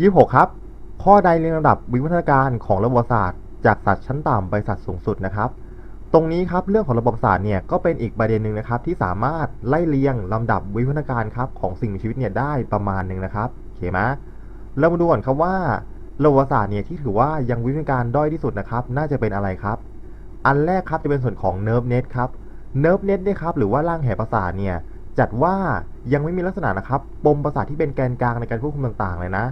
26 ครับ ข้อใดเรียงลำดับวิวัฒนาการของระบบประสาทจากสัตว์ชั้นต่ำไปสัตว์สูงสุดนะครับ ตรงนี้ครับเรื่องของระบบประสาทเนี่ยก็เป็นอีกประเด็นหนึ่งนะครับ ที่สามารถไล่เรียงลำดับวิวัฒนาการครับของสิ่งมีชีวิตเนี่ยได้ประมาณหนึ่งนะครับโอเคไหมเรามาดูก่อนครับว่าระบบประสาทเนี่ยที่ถือว่ายังวิวัฒนาการด้อยที่สุดนะครับ น่าจะเป็นอะไรครับ อันแรกครับจะเป็นส่วนของ nerve net ครับ nerve net เนี่ยครับหรือว่าร่างแห่ประสาทเนี่ยจัดว่ายังไม่มีลักษณะนะครับปมประสาทที่เป็นแกนกลางในการควบคุมต่างๆเลยนะ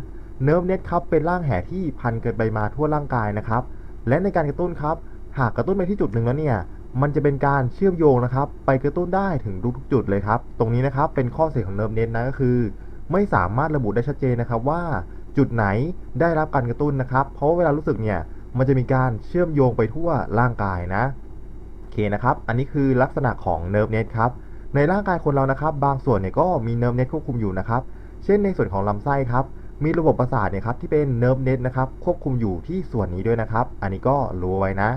nerve net ครับเป็นร่างแห่ที่พันเกินไปมาทั่วร่างกายนะครับ และในการกระตุ้นครับ หากกระตุ้นไปที่จุดหนึ่งแล้วเนี่ย มันจะเป็นการเชื่อมโยงนะครับ ไปกระตุ้นได้ถึงทุกจุดเลยครับ ตรงนี้นะครับเป็นข้อเสียของ nerve net นะก็คือ ไม่สามารถระบุได้ชัดเจนนะครับว่าจุดไหนได้รับการกระตุ้นนะครับ เพราะาเวลารู้สึกเนี่ย มันจะมีการเชื่อมโยงไปทั่วร่างกายนะโอเคนะครับ อันนี้คือลักษณะของ nerve net ครับ ในร่างกายคนเรานะครับ บางส่วนเนี่ยก็มี nerve net ควบคุมอยู่นะครับ เช่นในส่วนของลำไส้ครับ มีระบบประสาทเนี่ยครับที่เป็น nerve net นะครับควบคุมอยู่ที่ส่วนนี้ด้วยนะครับ อันนี้ก็รู้ไว้นะ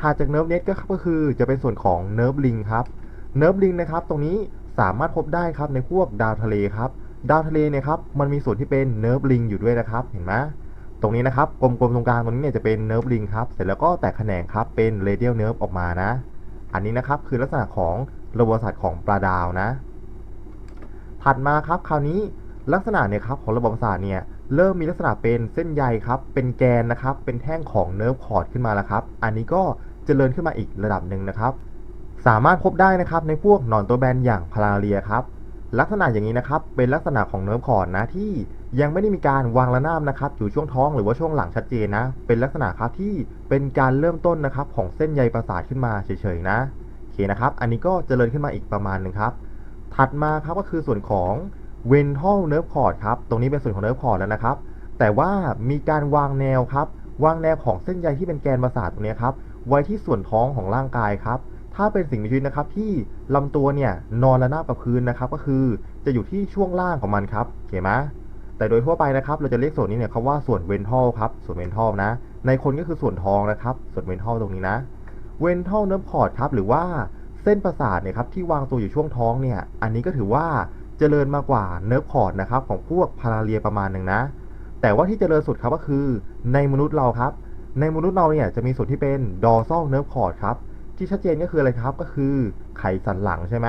ถัดจาก nerve net ก็ก็คือจะเป็นส่วนของ nerve ring ครับ nerve ring นะครับตรงนี้สามารถพบได้ครับในพวกดาวทะเลครับดาวทะเลเนี่ยครับมันมีส่วนที่เป็น nerve ring อยู่ด้วยนะครับเห็นไหมตรงนี้นะครับกลมๆตรงกลางตรงนี้เนี่ยจะเป็น nerve ring ครับเสร็จแล้วก็แตกแขนงครับเป็น radial nerve ออกมานะ อันนี้นะครับคือลักษณะของระบบประสาทของปลาดาวนะ ถัดมาครับคราวนี้ ลักษณะเนี่ยครับของระบบประสาทเนี่ยเริ่มมีลักษณะเป็นเส้นใยครับเป็นแกนนะครับเป็นแท่งของเนิร์ฟคอร์ดขึ้นมาแล้วครับอันนี้ก็เจริญขึ้นมาอีกระดับหนึ่งนะครับสามารถพบได้นะครับในพวกหนอนตัวแบนอย่างพาราเรียครับลักษณะอย่างนี้นะครับเป็นลักษณะของเนิร์ฟคอร์ดนะที่ยังไม่ได้มีการวางระนาบนะครับอยู่ช่วงท้องหรือว่าช่วงหลังชัดเจนนะ เป็นลักษณะครับที่เป็นการเริ่มต้นนะครับของเส้นใยประสาทขึ้นมาเฉยๆนะโอเคนะครับ อันนี้ก็เจริญขึ้นมาอีกประมาณหนึ่งครับ ถัดมาครับก็คือส่วนของ ventral nerve cord ครับ ตรงนี้เป็นส่วนของ nerve cord แล้วนะครับ แต่ว่ามีการวางแนวครับ วางแนวของเส้นใยที่เป็นแกนประสาทตรงนี้ครับ ไว้ที่ส่วนท้องของร่างกายครับ ถ้าเป็นสิ่งมีชีวิตนะครับที่ลำตัวเนี่ยนอนระนาบกับพื้นนะครับ ก็คือจะอยู่ที่ช่วงล่างของมันครับเห็นไหมแต่โดยทั่วไปนะครับ เราจะเรียกส่วนนี้เนี่ยเขาว่าส่วน ventral ครับ ส่วน ventral นะ ในคนก็คือส่วนท้องนะครับ ส่วน ventral ตรงนี้นะ ventral nerve cord ครับ หรือว่าเส้นประสาทเนี่ยครับที่วางตัวอยู่ช่วงท้องเนี่ย อันนี้ก็ถือว่า เจริญมากกว่า nerve cord นะครับของพวกพาราเรียประมาณหนึ่งนะ แต่ว่าที่เจริญสุดครับก็คือในมนุษย์เราครับ ในมนุษย์เราเนี่ยจะมีส่วนที่เป็น dorsal nerve cord ครับที่ชัดเจนก็คืออะไรครับก็คือไขสันหลังใช่ไหม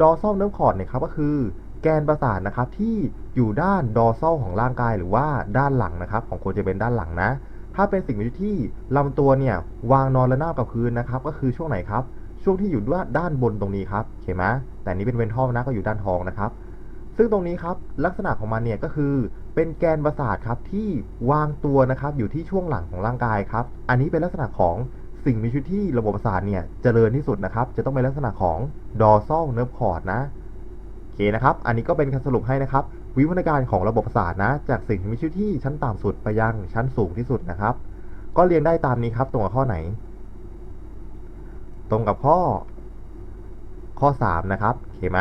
dorsal nerve cord เนี่ยครับก็คือแกนประสาทนะครับที่อยู่ด้าน dorsal ของร่างกายหรือว่าด้านหลังนะครับ ของคนจะเป็นด้านหลังนะ ถ้าเป็นสิ่งมีชีวิตที่ลำตัวเนี่ยวางนอนระนาบกับพื้นนะครับ ก็คือช่วงไหนครับ ช่วงที่อยู่ด้านด้านบนตรงนี้ครับเห็นไหมแต่นี้เป็นเวนทอลนะก็อยู่ด้านท้องนะครับ ซึ่งตรงนี้ครับลักษณะของมันเนี่ยก็คือเป็นแกนประสาทครับที่วางตัวนะครับอยู่ที่ช่วงหลังของร่างกายครับ อันนี้เป็นลักษณะของสิ่งมีชีวิตที่ระบบประสาทเนี่ยเจริญที่สุดนะครับ จะต้องเป็นลักษณะของ dorsal nerve cord นะโอเคนะครับ อันนี้ก็เป็นการสรุปให้นะครับ วิวัฒนาการของระบบประสาทนะ จากสิ่งมีชีวิตที่ชั้นต่ำสุดไปยังชั้นสูงที่สุดนะครับ ก็เรียนได้ตามนี้ครับตรงกับข้อไหน ตรงกับข้อ ข้อ 3 นะครับโอเคไหม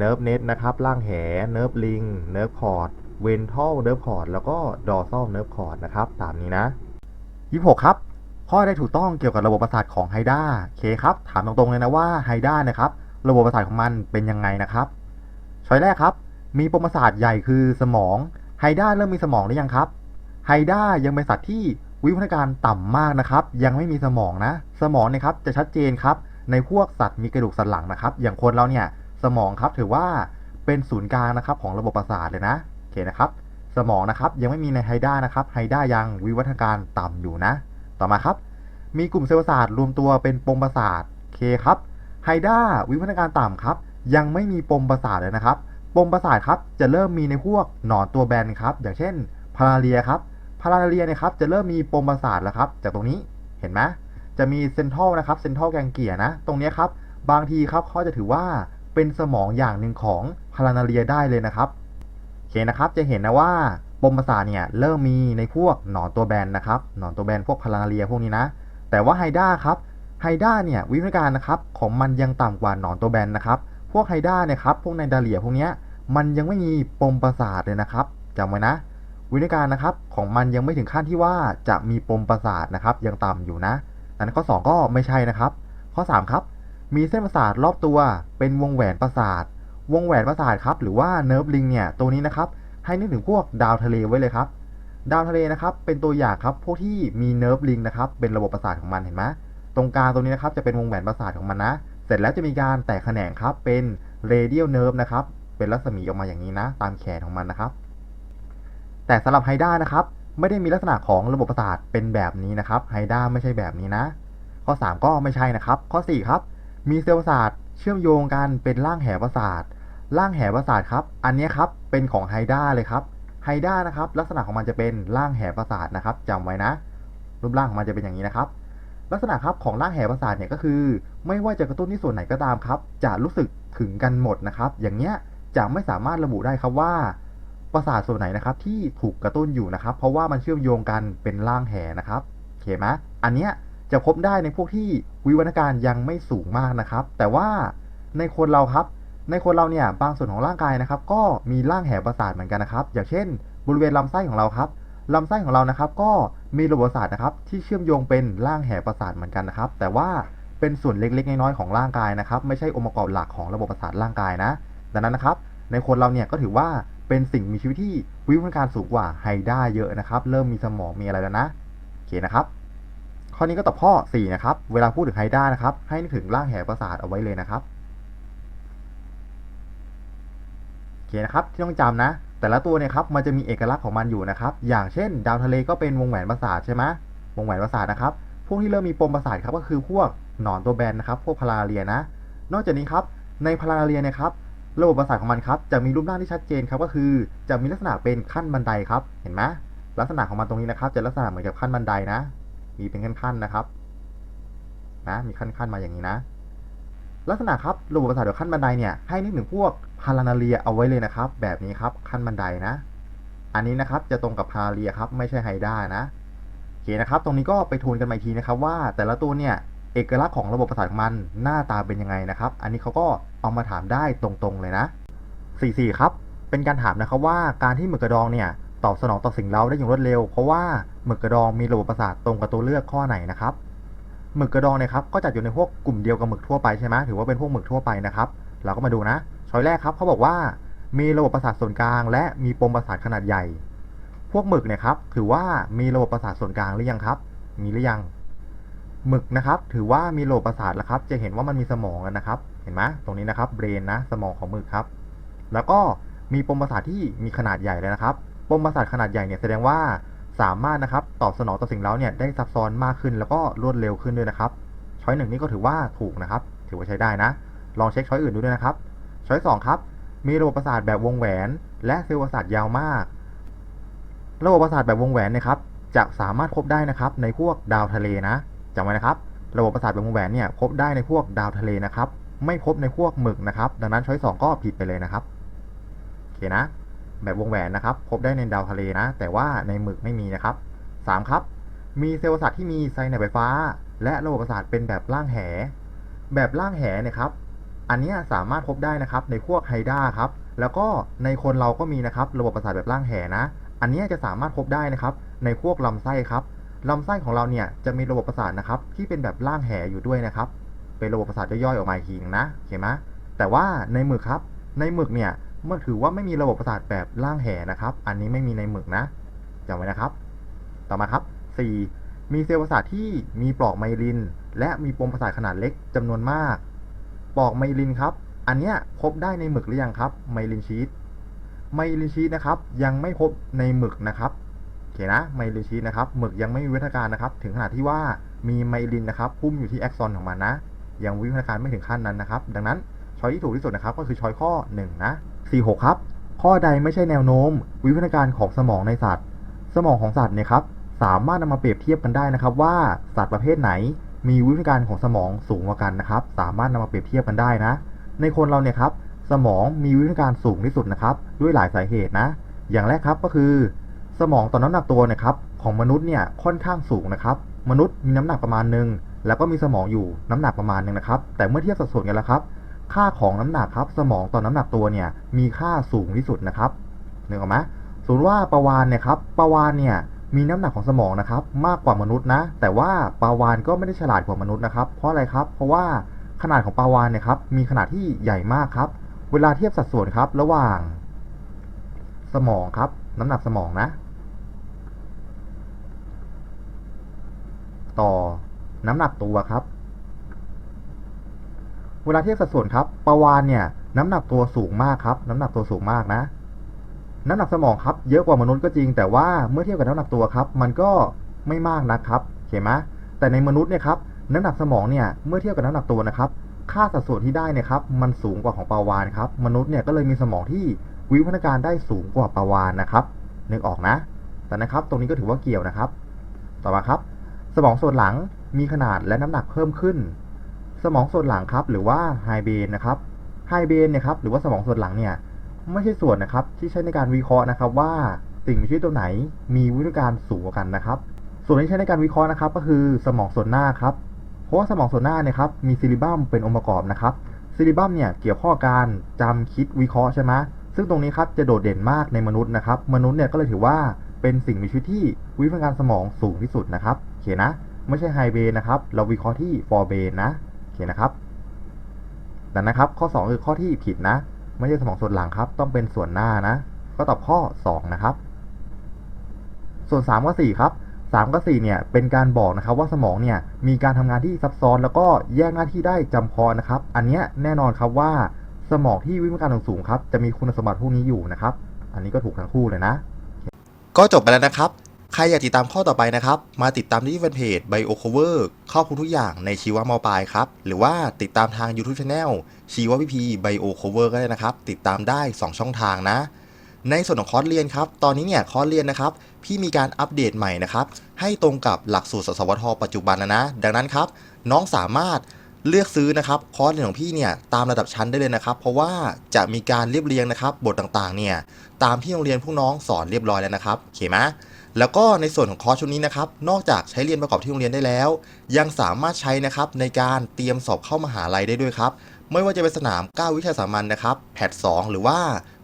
nerve net นะครับล่างแห nerve ring nerve cord ventral nerve cord แล้วก็ dorsal nerve cord นะครับ ตามนี้นะ 26 ครับ ข้อได้ถูกต้องเกี่ยวกับระบบประสาทของไฮด้าเคครับ ถามตรงๆเลยนะว่าไฮด้านะครับ ระบบประสาทของมันเป็นยังไงนะครับช้อยแรกครับ มีปมประสาทใหญ่คือสมองไฮด้าเริ่มมีสมองหรือยังครับไฮด้ายังเป็นสัตว์ที่ วิวัฒนาการต่ำมากนะครับ ยังไม่มีสมองนะ สมองเนี่ยครับจะชัดเจนครับ ในพวกสัตว์มีกระดูกสันหลังนะครับ อย่างคนเราเนี่ยสมองครับถือว่าเป็นศูนย์กลางนะครับของระบบประสาทเลยนะโอเคนะครับ สมองนะครับยังไม่มีในไฮด้านะครับไฮด้ายังวิวัฒนาการต่ำอยู่นะ ต่อมาครับ มีกลุ่มเซลล์ประสาทรวมตัวเป็นปมประสาทโอเคครับไฮด้าวิวัฒนาการต่ำครับ ยังไม่มีปมประสาทเลยนะครับ ปมประสาทครับจะเริ่มมีในพวกหนอนตัวแบนครับ อย่างเช่นพาราเรียครับาราเรียเนี่ยครับจะเริ่มมีปมประสาทแล้วครับ จากตรงนี้เห็นไหมจะมีเซนทรัลนะครับเซนทรัลแกงเกียนะ ตรงนี้ครับ บางทีครับเขาจะถือว่าเป็นสมองอย่างหนึ่งของพาราเรียได้เลยนะครับโอเคนะครับจะเห็นนะว่าปมประสาทเนี่ยเริ่มมีในพวกหนอนตัวแบนนะครับหนอนตัวแบนพวกพาราเรียพวกนี้นะ แต่ว่าไฮด้าครับไฮด้าเนี่ยวิวัฒนาการนะครับของมันยังต่ำกว่าหนอนตัวแบนนะครับพวกไฮด้าเนี่ยครับพวกไนดาเลียพวกนี้มันยังไม่มีปมประสาทเลยนะครับจำไว้นะ วิธีการนะครับของมันยังไม่ถึงขั้นที่ว่าจะมีปมประสาทนะครับ ยังต่ำอยู่นะนั้นข้อ 2 ก็ไม่ใช่นะครับ ข้อ 3 ครับ มีเส้นประสาทรอบตัว เป็นวงแหวนประสาท วงแหวนประสาทครับหรือว่าเนิร์ฟลิงเนี่ยตัวนี้นะครับให้นึกถึงพวกดาวทะเลไว้เลยครับ ดาวทะเลนะครับเป็นตัวอย่างครับพวกที่มีเนิร์ฟลิงนะครับเป็นระบบประสาทของมันเห็นไหมตรงกลางตรงนี้นะครับจะเป็นวงแหวนประสาทของมันนะ เสร็จแล้วจะมีการแตกแขนงครับเป็นเรเดียลเนิร์ฟนะครับเป็นรัศมีออกมาอย่างนี้นะ ตามแขนของมันนะครับ แต่สำหรับไฮด้านะครับไม่ได้มีลักษณะของระบบประสาทเป็นแบบนี้นะครับไฮด้าไม่ใช่แบบนี้นะ ข้อ 3 ก็ไม่ใช่นะครับ ข้อ 4 ครับ มีเซลล์ประสาทเชื่อมโยงกันเป็นร่างแหประสาทร่างแหประสาทครับ อันนี้ครับเป็นของไฮด้าเลยครับไฮด้านะครับลักษณะของมันจะเป็นร่างแหประสาทนะครับจำไว้นะ รูปร่างของมันจะเป็นอย่างนี้นะครับ ลักษณะครับของร่างแหประสาทเนี่ยก็คือ ไม่ว่าจะกระตุ้นที่ส่วนไหนก็ตามครับ จะรู้สึกถึงกันหมดนะครับ อย่างเงี้ยจะไม่สามารถระบุได้ครับว่า ประสาทส่วนไหนนะครับที่ถูกกระตุ้นอยู่นะครับ เพราะว่ามันเชื่อมโยงกันเป็นร่างแหนะครับโอเคไหมอันเนี้ยจะพบได้ในพวกที่วิวัฒนาการยังไม่สูงมากนะครับ แต่ว่าในคนเราครับ ในคนเราเนี่ยบางส่วนของร่างกายนะครับ ก็มีร่างแหประสาทเหมือนกันนะครับ อย่างเช่น บริเวณลำไส้ของเราครับลำไส้ของเรานะครับ ก็มีระบบประสาทนะครับ ที่เชื่อมโยงเป็นร่างแหประสาทเหมือนกันนะครับ แต่ว่าเป็นส่วนเล็กๆน้อยๆของร่างกายนะครับ ไม่ใช่องค์ประกอบหลักของระบบประสาทร่างกายนะ ดังนั้นนะครับ ในคนเราเนี่ยก็ถือว่า เป็นสิ่งมีชีวิตที่วิวัฒนาการสูงกว่าไฮด้าเยอะนะครับ เริ่มมีสมองมีอะไรแล้วนะโอเคนะครับ ข้อนี้ก็ตอบข้อ 4 นะครับ เวลาพูดถึงไฮด้านะครับ ให้นึกถึงร่างแหประสาทเอาไว้เลยนะครับโอเคนะครับ ที่ต้องจำนะ แต่ละตัวเนี่ยครับมันจะมีเอกลักษณ์ของมันอยู่นะครับ อย่างเช่น ดาวทะเลก็เป็นวงแหวนประสาทใช่ไหมวงแหวนประสาทนะครับ พวกที่เริ่มมีปมประสาทครับก็คือพวกหนอนตัวแบนนะครับ พวกพาราเรียนะ นอกจากนี้ครับในพาราเรียเนี่ยครับ ระบบประสาทของมันครับจะมีรูปร่างที่ชัดเจนครับก็คือ จะมีลักษณะเป็นขั้นบันไดครับ เห็นไหมลักษณะของมันตรงนี้นะครับ จะลักษณะเหมือนกับขั้นบันไดนะ มีเป็นขั้นๆนะครับ นะมีขั้นๆมาอย่างนี้นะ ลักษณะครับระบบประสาทเดียวขั้นบันไดเนี่ยให้นึกถึงพวกพารานาเรียเอาไว้เลยนะครับ แบบนี้ครับขั้นบันไดนะ อันนี้นะครับจะตรงกับพาราเรียครับไม่ใช่ไฮด้านะโอเคนะครับ ตรงนี้ก็ไปทวนกันใหม่ทีนะครับว่าแต่ละตัวเนี่ย เอกลักษณ์ของระบบประสาทของมันหน้าตาเป็นยังไงนะครับ อันนี้เขาก็เอามาถามได้ตรงๆเลยนะ 44 ครับ เป็นการถามนะครับว่าการที่หมึกกระดองเนี่ยตอบสนองต่อสิ่งเร้าได้อย่างรวดเร็ว เพราะว่าหมึกกระดองมีระบบประสาทตรงกับตัวเลือกข้อไหนนะครับหมึกกระดองเนี่ยครับก็จัดอยู่ในพวกกลุ่มเดียวกับหมึกทั่วไปใช่ไหมถือว่าเป็นพวกหมึกทั่วไปนะครับเราก็มาดูนะช้อยแรกครับเขาบอกว่ามีระบบประสาทส่วนกลาง และมีปมประสาทขนาดใหญ่ พวกหมึกเนี่ยครับถือว่ามีระบบประสาทส่วนกลางหรือยังครับ มีหรือยัง หมึกนะครับถือว่ามีระบประสาทแล้วครับ จะเห็นว่ามันมีสมองแล้วนะครับ เห็นไหมตรงนี้นะครับเบรนนะสมองของหมึกครับ แล้วก็มีปมประสาทที่มีขนาดใหญ่เลยนะครับ ปมประสาทขนาดใหญ่เนี่ยแสดงว่าสามารถนะครับตอบสนองต่อสิ่งเร้าเนี่ยได้ซับซ้อนมากขึ้นแล้วก็รวดเร็วขึ้นด้วยนะครับ ช้อยหนึ่งนี่ก็ถือว่าถูกนะครับ ถือว่าใช้ได้นะ ลองเช็คช้อยอื่นดูด้วยนะครับ ช้อยสองครับมีระบบประสาทแบบวงแหวน และเซลล์ประสาทยาวมาก ระบบประสาทแบบวงแหวนนะครับจะสามารถพบได้นะครับในพวกดาวทะเลนะ จำไว้นะครับ ระบบประสาทแบบวงแหวนเนี่ยพบได้ในพวกดาวทะเลนะครับ ไม่พบในพวกหมึกนะครับ ดังนั้นช้อยสองก็ผิดไปเลยนะครับโอเคนะ แบบวงแหวนนะครับ พบได้ในดาวทะเลนะ แต่ว่าในหมึกไม่มีนะครับ 3 ครับ มีเซลล์ประสาทที่มีไซนัสไฟฟ้า และระบบประสาทเป็นแบบร่างแห แบบร่างแหเนี่ยครับ อันนี้สามารถพบได้นะครับในพวกไฮด้าครับ แล้วก็ในคนเราก็มีนะครับ ระบบประสาทแบบร่างแหนะ อันนี้จะสามารถพบได้นะครับ ในพวกลำไส้ครับ ลำไส้ของเราเนี่ยจะมีระบบประสาทนะครับ ที่เป็นแบบร่างแหอยู่ด้วยนะครับ เป็นระบบประสาทย่อยๆออกมาอีกทีนึงนะเห็นไหมแต่ว่าในหมึกครับ ในหมึกเนี่ยเมื่อถือว่าไม่มีระบบประสาทแบบร่างแหนะครับ อันนี้ไม่มีในหมึกนะจำไว้นะครับ ต่อมาครับ 4. มีเซลล์ประสาทที่มีปลอกไมลิน และมีปมประสาทขนาดเล็กจำนวนมาก ปลอกไมลินครับ อันเนี้ยพบได้ในหมึกหรือยังครับไมลินชีตไมลินชีตนะครับ ยังไม่พบในหมึกนะครับ เคนะไมลินชีตนะครับหมึกยังไม่มีวิวัฒนาการนะครับ ถึงขนาดที่ว่ามีไมลินนะครับพุ่มอยู่ที่แอ็กซอนของมันนะ ยังวิวัฒนาการไม่ถึงขั้นนั้นนะครับ ดังนั้นช้อยที่ถูกที่สุดนะครับ ก็คือช้อยข้อ1นะ46ครับ ข้อใดไม่ใช่แนวโน้ม วิวัฒนาการของสมองในสัตว์ สมองของสัตว์เนี่ยครับสามารถนำมาเปรียบเทียบกันได้นะครับ ว่าสัตว์ประเภทไหน มีวิวัฒนาการของสมองสูงกว่ากันนะครับ สามารถนำมาเปรียบเทียบกันได้นะ ในคนเราเนี่ยครับสมองมีวิวัฒนาการสูงที่สุดนะครับ ด้วยหลายสาเหตุนะ อย่างแรกครับก็คือ สมองต่อน้ำหนักตัวนะครับของมนุษย์เนี่ยค่อนข้างสูงนะครับมนุษย์มีน้ำหนักประมาณหนึ่งแล้วก็มีสมองอยู่น้ำหนักประมาณหนึ่งนะครับแต่เมื่อเทียบสัดส่วนกันแล้วครับ ค่าของน้ำหนักครับสมองต่อน้ำหนักตัวเนี่ยมีค่าสูงที่สุดนะครับนึกออกไหมสมมติว่าปลาวานเนี่ยครับปลาวานเนี่ยมีน้ำหนักของสมองนะครับมากกว่ามนุษย์นะ แต่ว่าปลาวานก็ไม่ได้ฉลาดกว่ามนุษย์นะครับเพราะอะไรครับ เพราะว่าขนาดของปลาวานเนี่ยครับมีขนาดที่ใหญ่มากครับ เวลาเทียบสัดส่วนครับระหว่าง สมองครับ น้ำหนักสมองนะ ต่อน้ำหนักตัวครับ เวลาเทียบสัดส่วนครับปาวานเนี่ยน้ำหนักตัวสูงมากครับ น้ำหนักตัวสูงมากนะ น้ำหนักสมองครับเยอะกว่ามนุษย์ก็จริง แต่ว่าเมื่อเทียบกับน้ำหนักตัวครับ มันก็ไม่มากนะครับเห็นไหมแต่ในมนุษย์เนี่ยครับน้ำหนักสมองเนี่ยเมื่อเทียบกับน้ำหนักตัวนะครับ ค่าสัดส่วนที่ได้เนี่ยครับมันสูงกว่าของปลาวานครับ มนุษย์เนี่ยก็เลยมีสมองที่วิวัฒนาการได้สูงกว่าปลาวานนะครับนึกออกนะ แต่นะครับตรงนี้ก็ถือว่าเกี่ยวนะครับ ต่อมาครับ สมองส่วนหลังมีขนาดและน้ำหนักเพิ่มขึ้น สมองส่วนหลังครับ หรือว่าไฮเบนนะครับไฮเบนเนี่ยครับหรือว่าสมองส่วนหลังเนี่ยไม่ใช่ส่วนนะครับ ที่ใช้ในการวิเคราะห์นะครับ ว่าสิ่งมีชีวิตตัวไหน มีวิวัฒนาการสูงกว่ากันนะครับ ส่วนที่ใช้ในการวิเคราะห์นะครับ ก็คือสมองส่วนหน้าครับเพราะว่าสมองส่วนหน้าเนี่ยครับมีซิลิบัมเป็นองค์ประกอบนะครับซิลิบัมเนี่ยเกี่ยวข้อการจำคิดวิเคราะห์ใช่ไหมซึ่งตรงนี้ครับจะโดดเด่นมากในมนุษย์นะครับ มนุษย์เนี่ยก็เลยถือว่าเป็นสิ่งมีชีวิตที่ วิวัฒนาการสมองสูงที่สุดนะครับโอเคนะ ไม่ใช่ไฮเบนนะครับ เราวิเคราะห์ที่ฟอร์เบนนะโอเคนะครับดังนั้นนะครับ ข้อ 2 คือข้อที่ผิดนะ ไม่ใช่สมองส่วนหลังครับ ต้องเป็นส่วนหน้านะ ก็ตอบข้อ 2 นะครับ ส่วน 3 กับ 4 ครับ 3 กับ 4 เนี่ยเป็นการบอกนะครับว่าสมองเนี่ยมีการทำงานที่ซับซ้อนแล้วก็แยกหน้าที่ได้จำเพาะนะครับ อันเนี้ยแน่นอนครับว่าสมองที่วิวัฒนาการสูงครับจะมีคุณสมบัติพวกนี้อยู่นะครับ อันนี้ก็ถูกทั้งคู่เลยนะ ก็จบไปแล้วนะครับ ใครอยากติดตามข้อต่อไปนะครับ มาติดตามที่แฟนเพจ BioCover ครอบคลุมทุกอย่างในชีวมปลายครับ หรือว่าติดตามทาง YouTube Channel ชีววิพี BioCover ก็ได้นะครับ ติดตามได้ 2 ช่องทางนะ ในส่วนของคอร์สเรียนครับ ตอนนี้เนี่ยคอร์สเรียนนะครับ พี่มีการอัปเดตใหม่นะครับ ให้ตรงกับหลักสูตรสสวทปัจจุบันนะนะ ดังนั้นครับ น้องสามารถ เลือกซื้อนะครับคอร์สเรียนของพี่เนี่ยตามระดับชั้นได้เลยนะครับ เพราะว่าจะมีการเรียบเรียงนะครับบทต่างๆเนี่ยตามที่โรงเรียนพวกน้องสอนเรียบร้อยแล้วนะครับโอเคไหมแล้วก็ในส่วนของคอร์สชุดนี้นะครับนอกจากใช้เรียนประกอบที่โรงเรียนได้แล้ว ยังสามารถใช้นะครับในการเตรียมสอบเข้ามหาลัยได้ด้วยครับไม่ว่าจะเป็นสนาม 9 วิชาสามัญนะครับแพท2หรือว่า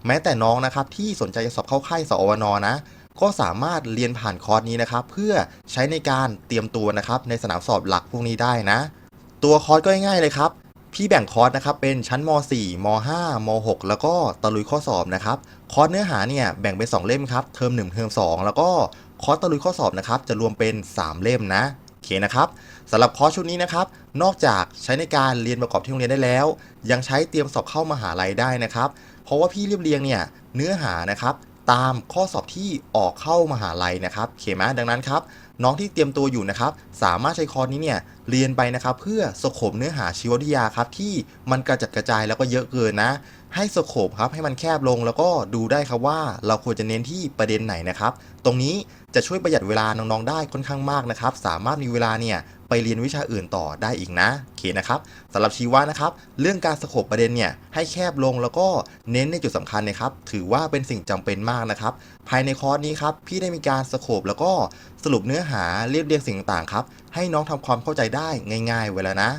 แม้แต่น้องนะครับที่สนใจจะสอบเข้าค่ายสอวนนะก็สามารถเรียนผ่านคอร์สนี้นะครับ เพื่อใช้ในการเตรียมตัวนะครับในสนามสอบหลักพวกนี้ได้นะ ตัวคอร์สก็ง่ายๆเลยครับ พี่แบ่งคอร์สนะครับเป็นชั้นม .4 ม .5 ม .6 แล้วก็ตะลุยข้อสอบนะครับ คอร์สเนื้อหาเนี่ยแบ่งเป็น 2 เล่มครับ เทอม 1 เทอม 2 แล้วก็คอร์สตะลุยข้อสอบนะครับจะรวมเป็น 3 เล่มนะโอเคนะครับสำหรับคอร์สชุดนี้นะครับ นอกจากใช้ในการเรียนประกอบที่โรงเรียนได้แล้ว ยังใช้เตรียมสอบเข้ามหาลัยได้นะครับ เพราะว่าพี่เรียบเรียงเนี่ยเนื้อหานะครับตามข้อสอบที่ออกเข้ามหาลัยนะครับโอเคไหมดังนั้นครับ น้องที่เตรียมตัวอยู่นะครับ สามารถใช้คอร์สนี้เนี่ยเรียนไปนะครับ เพื่อสโคบเนื้อหาชีววิทยาครับ ที่มันกระจัดกระจายแล้วก็เยอะเกินนะ ให้สโคบครับให้มันแคบลงแล้วก็ดูได้ครับว่าเราควรจะเน้นที่ประเด็นไหนนะครับ ตรงนี้จะช่วยประหยัดเวลาน้องๆได้ค่อนข้างมากนะครับ สามารถมีเวลาเนี่ย ไปเรียนวิชาอื่นต่อได้อีกนะโอเคนะครับสำหรับชีวะนะครับ เรื่องการสโคบประเด็นเนี่ยให้แคบลงแล้วก็เน้นในจุดสำคัญนะครับ ถือว่าเป็นสิ่งจำเป็นมากนะครับ ภายในคอร์สนี้ครับพี่ได้มีการสโคบแล้วก็สรุปเนื้อหาเรียบเรียงสิ่งต่างๆครับให้น้องทำความเข้าใจได้ง่าย ๆ ไว้แล้วนะ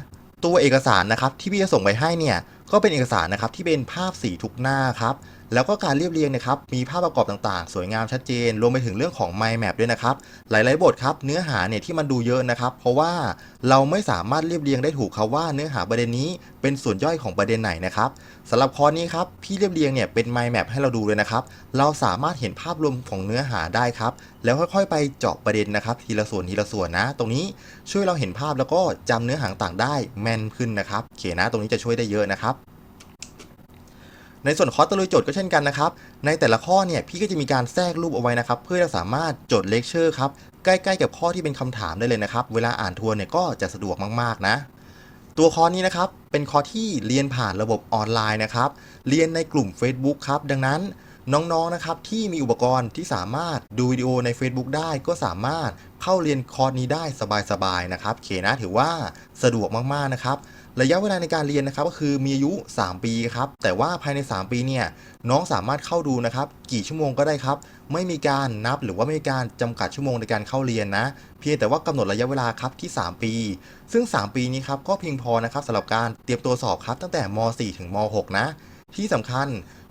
ตัวเอกสารนะครับที่พี่จะส่งไปให้เนี่ยก็เป็นเอกสารนะครับที่เป็นภาพสีทุกหน้าครับ แล้วก็การเรียบเรียงนะครับ มีภาพประกอบต่างๆ สวยงามชัดเจน รวมไปถึงเรื่องของ mind map ด้วยนะครับ หลายๆบทครับ เนื้อหาเนี่ยที่มันดูเยอะนะครับ เพราะว่าเราไม่สามารถเรียบเรียงได้ถูกครับว่าเนื้อหาประเด็นนี้เป็นส่วนย่อยของประเด็นไหนนะครับสำหรับคอร์สนี้ครับ พี่เรียบเรียงเนี่ยเป็น mind map ให้เราดูเลยนะครับ เราสามารถเห็นภาพรวมของเนื้อหาได้ครับ แล้วค่อยๆ ไปเจาะประเด็นนะครับ ทีละส่วนทีละส่วนนะ ตรงนี้ช่วยเราเห็นภาพแล้วก็จำเนื้อหาต่างๆได้แม่นขึ้นนะครับโอเคนะตรงนี้จะช่วยได้เยอะนะครับ ในส่วนคอร์สตะลุยโจทย์ก็เช่นกันนะครับ ในแต่ละข้อเนี่ยพี่ก็จะมีการแทรกรูปเอาไว้นะครับ เพื่อจะสามารถจดเลคเชอร์ครับ ใกล้ๆกับข้อที่เป็นคำถามได้เลยนะครับ เวลาอ่านทัวนเนี่ยก็จะสะดวกมากๆนะ ตัวคอร์สนี้นะครับ เป็นคอร์สที่เรียนผ่านระบบออนไลน์นะครับ เรียนในกลุ่ม Facebook ครับ ดังนั้นน้องๆ นะครับที่มีอุปกรณ์ที่สามารถดูวิดีโอใน Facebook ได้ก็สามารถเข้าเรียนคอร์สนี้ได้สบายๆ นะครับ เคนะถือว่าสะดวกมากๆ นะครับ ระยะเวลาในการเรียนนะครับก็คือมีอายุ 3 ปีครับแต่ว่าภายใน 3 ปีเนี่ยน้องสามารถเข้าดูนะครับกี่ชั่วโมงก็ได้ครับ ไม่มีการนับหรือว่าไม่มีการจำกัดชั่วโมงในการเข้าเรียนนะ เพียงแต่ว่ากำหนดระยะเวลาครับที่ 3 ปี ซึ่ง 3 ปีนี้ครับก็เพียงพอนะครับสำหรับการเตรียมตัวสอบครับตั้งแต่ม .4 ถึงม .6 นะที่สำคัญ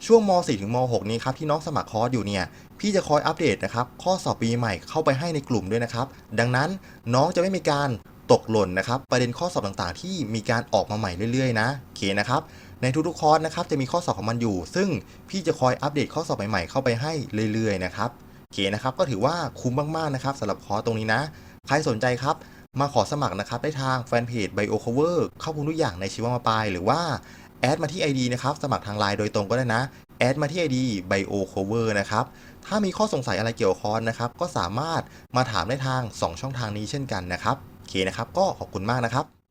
ช่วงม .4 ถึงม .6 นี้ครับที่น้องสมัครคอร์สอยู่เนี่ยพี่จะคอยอัปเดตนะครับข้อสอบปีใหม่เข้าไปให้ในกลุ่มด้วยนะครับ ดังนั้นน้องจะไม่มีการ ตกหล่นนะครับ ประเด็นข้อสอบต่างๆ ที่มีการออกมาใหม่เรื่อยๆนะโอเคนะครับในทุกๆคอร์สนะครับจะมีข้อสอบของมันอยู่ ซึ่งพี่จะคอยอัปเดตข้อสอบใหม่ๆเข้าไปให้เรื่อยๆนะครับโอเคนะครับก็ถือว่าคุ้มมากๆนะครับสำหรับคอร์สตรงนี้นะ ใครสนใจครับมาขอสมัครนะครับได้ทางแฟนเพจ BioCover เข้าคุณทุกอย่างในชีวมปลายหรือว่าแอดมาที่ ID นะครับสมัครทางไลน์โดยตรงก็ได้นะแอดมาที่ ID BioCover นะครับถ้ามีข้อสงสัยอะไรเกี่ยวกับคอร์สนะครับก็สามารถมาถามได้ทาง 2 ช่องทางนี้เช่นกันนะครับ เคนะครับ ก็ขอบคุณมากนะครับ